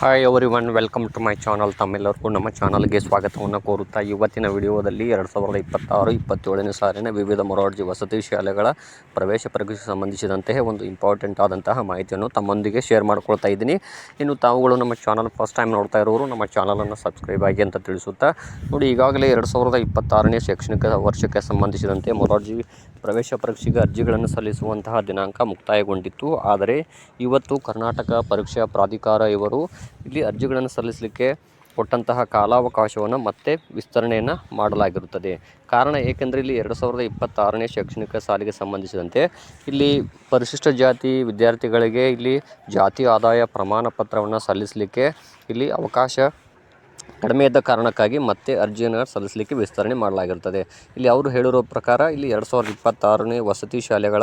Hi everyone welcome to my channel ತಮ್ಮೆಲ್ಲರಿಗೂ ನಮ್ಮ ಚಾನಲ್ಗೆ ಸ್ವಾಗತವನ್ನು ಕೋರುತ್ತಾ ಇವತ್ತಿನ ವಿಡಿಯೋದಲ್ಲಿ ಎರಡು ಸಾವಿರದ ಇಪ್ಪತ್ತಾರು, ಇಪ್ಪತ್ತೇಳನೇ ಸಾಲಿನ ವಿವಿಧ ಮೊರಾರ್ಜಿ ವಸತಿ ಶಾಲೆಗಳ ಪ್ರವೇಶ ಪರೀಕ್ಷೆಗೆ ಸಂಬಂಧಿಸಿದಂತೆ ಒಂದು ಇಂಪಾರ್ಟೆಂಟ್ ಆದಂತಹ ಮಾಹಿತಿಯನ್ನು ತಮ್ಮೊಂದಿಗೆ ಶೇರ್ ಮಾಡ್ಕೊಳ್ತಾ ಇದ್ದೀನಿ. ಇನ್ನು ತಾವುಗಳು ನಮ್ಮ ಚಾನಲ್ ಫಸ್ಟ್ ಟೈಮ್ ನೋಡ್ತಾ ಇರೋರು, ನಮ್ಮ ಚಾನಲನ್ನು ಸಬ್ಸ್ಕ್ರೈಬ್ ಆಗಿ ಅಂತ ತಿಳಿಸುತ್ತಾ, ನೋಡಿ ಈಗಾಗಲೇ ಎರಡು ಸಾವಿರದ ಇಪ್ಪತ್ತಾರನೇ ಶೈಕ್ಷಣಿಕ ವರ್ಷಕ್ಕೆ ಸಂಬಂಧಿಸಿದಂತೆ ಮೊರಾರ್ಜಿ ಪ್ರವೇಶ ಪರೀಕ್ಷೆಗೆ ಅರ್ಜಿಗಳನ್ನು ಸಲ್ಲಿಸುವಂತಹ ದಿನಾಂಕ ಮುಕ್ತಾಯಗೊಂಡಿತ್ತು. ಆದರೆ ಇವತ್ತು ಕರ್ನಾಟಕ ಪರೀಕ್ಷಾ ಪ್ರಾಧಿಕಾರ ಇವರು ಇಲ್ಲಿ ಅರ್ಜಿಗಳನ್ನು ಸಲ್ಲಿಸಲಿಕ್ಕೆ ಕೊಟ್ಟಂತಹ ಕಾಲಾವಕಾಶವನ್ನು ಮತ್ತೆ ವಿಸ್ತರಣೆಯನ್ನು ಮಾಡಲಾಗಿರುತ್ತದೆ. ಕಾರಣ ಏಕೆಂದರೆ ಇಲ್ಲಿ ಎರಡು ಸಾವಿರದ ಇಪ್ಪತ್ತಾರನೇ ಶೈಕ್ಷಣಿಕ ಸಾಲಿಗೆ ಸಂಬಂಧಿಸಿದಂತೆ ಇಲ್ಲಿ ಪರಿಶಿಷ್ಟ ಜಾತಿ ವಿದ್ಯಾರ್ಥಿಗಳಿಗೆ ಇಲ್ಲಿ ಜಾತಿ ಆದಾಯ ಪ್ರಮಾಣ ಪತ್ರವನ್ನು ಸಲ್ಲಿಸಲಿಕ್ಕೆ ಇಲ್ಲಿ ಅವಕಾಶ ಕಡಿಮೆ ಇದ್ದ ಕಾರಣಕ್ಕಾಗಿ ಮತ್ತೆ ಅರ್ಜಿಯನ್ನು ಸಲ್ಲಿಸಲಿಕ್ಕೆ ವಿಸ್ತರಣೆ ಮಾಡಲಾಗಿರುತ್ತದೆ. ಇಲ್ಲಿ ಅವರು ಹೇಳಿರೋ ಪ್ರಕಾರ, ಇಲ್ಲಿ ಎರಡು ಸಾವಿರದ ಇಪ್ಪತ್ತಾರನೇ ವಸತಿ ಶಾಲೆಗಳ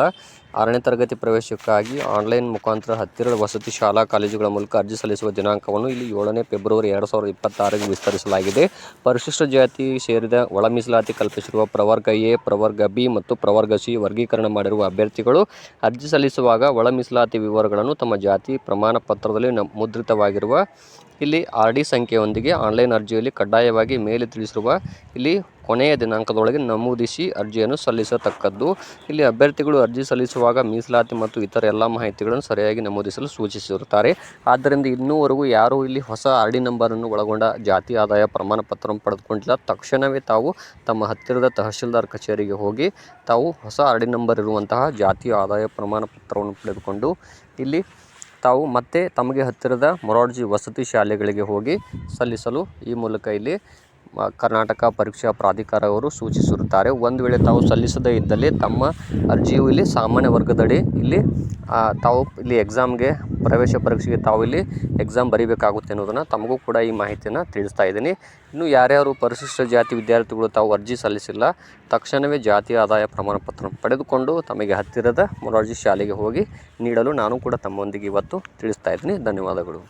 ಆರನೇ ತರಗತಿ ಪ್ರವೇಶಕ್ಕಾಗಿ ಆನ್ಲೈನ್ ಮುಖಾಂತರ ಹತ್ತಿರದ ವಸತಿ ಶಾಲಾ ಕಾಲೇಜುಗಳ ಮೂಲಕ ಅರ್ಜಿ ಸಲ್ಲಿಸುವ ದಿನಾಂಕವನ್ನು ಇಲ್ಲಿ ಏಳನೇ ಫೆಬ್ರವರಿ ಎರಡು ಸಾವಿರದ ಇಪ್ಪತ್ತಾರಕ್ಕೆ ವಿಸ್ತರಿಸಲಾಗಿದೆ. ಪರಿಶಿಷ್ಟ ಜಾತಿ ಸೇರಿದ ಒಳ ಮೀಸಲಾತಿ ಕಲ್ಪಿಸಿರುವ ಪ್ರವರ್ಗ ಎ ಪ್ರವರ್ಗ ಬಿ ಮತ್ತು ಪ್ರವರ್ಗ ಸಿ ವರ್ಗೀಕರಣ ಮಾಡಿರುವ ಅಭ್ಯರ್ಥಿಗಳು ಅರ್ಜಿ ಸಲ್ಲಿಸುವಾಗ ಒಳ ಮೀಸಲಾತಿ ವಿವರಗಳನ್ನು ತಮ್ಮ ಜಾತಿ ಪ್ರಮಾಣ ಪತ್ರದಲ್ಲಿ ಮುದ್ರಿತವಾಗಿರುವ ಇಲ್ಲಿ ಆರ್ ಡಿ ಸಂಖ್ಯೆಯೊಂದಿಗೆ ಆನ್ಲೈನ್ ಅರ್ಜಿಯಲ್ಲಿ ಕಡ್ಡಾಯವಾಗಿ ಮೇಲೆ ತಿಳಿಸಿರುವ ಇಲ್ಲಿ ಕೊನೆಯ ದಿನಾಂಕದೊಳಗೆ ನಮೂದಿಸಿ ಅರ್ಜಿಯನ್ನು ಸಲ್ಲಿಸತಕ್ಕದ್ದು. ಇಲ್ಲಿ ಅಭ್ಯರ್ಥಿಗಳು ಅರ್ಜಿ ಸಲ್ಲಿಸುವಾಗ ಮೀಸಲಾತಿ ಮತ್ತು ಇತರ ಎಲ್ಲ ಮಾಹಿತಿಗಳನ್ನು ಸರಿಯಾಗಿ ನಮೂದಿಸಲು ಸೂಚಿಸಿರುತ್ತಾರೆ. ಆದ್ದರಿಂದ ಇನ್ನೂವರೆಗೂ ಯಾರೂ ಇಲ್ಲಿ ಹೊಸ ಆರ್ ಡಿ ನಂಬರನ್ನು ಒಳಗೊಂಡ ಜಾತಿ ಆದಾಯ ಪ್ರಮಾಣ ಪತ್ರವನ್ನು ಪಡೆದುಕೊಂಡಿಲ್ಲ. ತಕ್ಷಣವೇ ತಾವು ತಮ್ಮ ಹತ್ತಿರದ ತಹಶೀಲ್ದಾರ್ ಕಚೇರಿಗೆ ಹೋಗಿ ತಾವು ಹೊಸ ಆರ್ ಡಿ ನಂಬರ್ ಇರುವಂತಹ ಜಾತಿ ಆದಾಯ ಪ್ರಮಾಣ ಪತ್ರವನ್ನು ಪಡೆದುಕೊಂಡು ಇಲ್ಲಿ ತಾವು ಮತ್ತೆ ತಮಗೆ ಹತ್ತಿರದ ಮೊರಾರ್ಜಿ ವಸತಿ ಶಾಲೆಗಳಿಗೆ ಹೋಗಿ ಸಲ್ಲಿಸಲು ಈ ಮೂಲಕ ಇಲ್ಲಿ ಕರ್ನಾಟಕ ಪರೀಕ್ಷಾ ಪ್ರಾಧಿಕಾರವರು ಸೂಚಿಸಿರುತ್ತಾರೆ. ಒಂದು ವೇಳೆ ತಾವು ಸಲ್ಲಿಸದೇ ಇದ್ದಲ್ಲಿ ತಮ್ಮ ಅರ್ಜಿಯು ಇಲ್ಲಿ ಸಾಮಾನ್ಯ ವರ್ಗದಡಿ ಇಲ್ಲಿ ತಾವು ಇಲ್ಲಿ ಎಕ್ಸಾಮ್ಗೆ ಪ್ರವೇಶ ಪರೀಕ್ಷೆಗೆ ತಾವು ಇಲ್ಲಿ ಎಕ್ಸಾಮ್ ಬರೀಬೇಕಾಗುತ್ತೆ ಅನ್ನೋದನ್ನು ತಮಗೂ ಕೂಡ ಈ ಮಾಹಿತಿಯನ್ನು ತಿಳಿಸ್ತಾ ಇದ್ದೀನಿ. ಇನ್ನು ಯಾರ್ಯಾರು ಪರಿಶಿಷ್ಟ ಜಾತಿ ವಿದ್ಯಾರ್ಥಿಗಳು ತಾವು ಅರ್ಜಿ ಸಲ್ಲಿಸಿಲ್ಲ, ತಕ್ಷಣವೇ ಜಾತಿ ಆದಾಯ ಪ್ರಮಾಣ ಪತ್ರ ಪಡೆದುಕೊಂಡು ತಮಗೆ ಹತ್ತಿರದ ಮೊರಾರ್ಜಿ ಶಾಲೆಗೆ ಹೋಗಿ ನೀಡಲು ನಾನು ಕೂಡ ತಮ್ಮೊಂದಿಗೆ ಇವತ್ತು ತಿಳಿಸ್ತಾ ಇದ್ದೀನಿ. ಧನ್ಯವಾದಗಳು.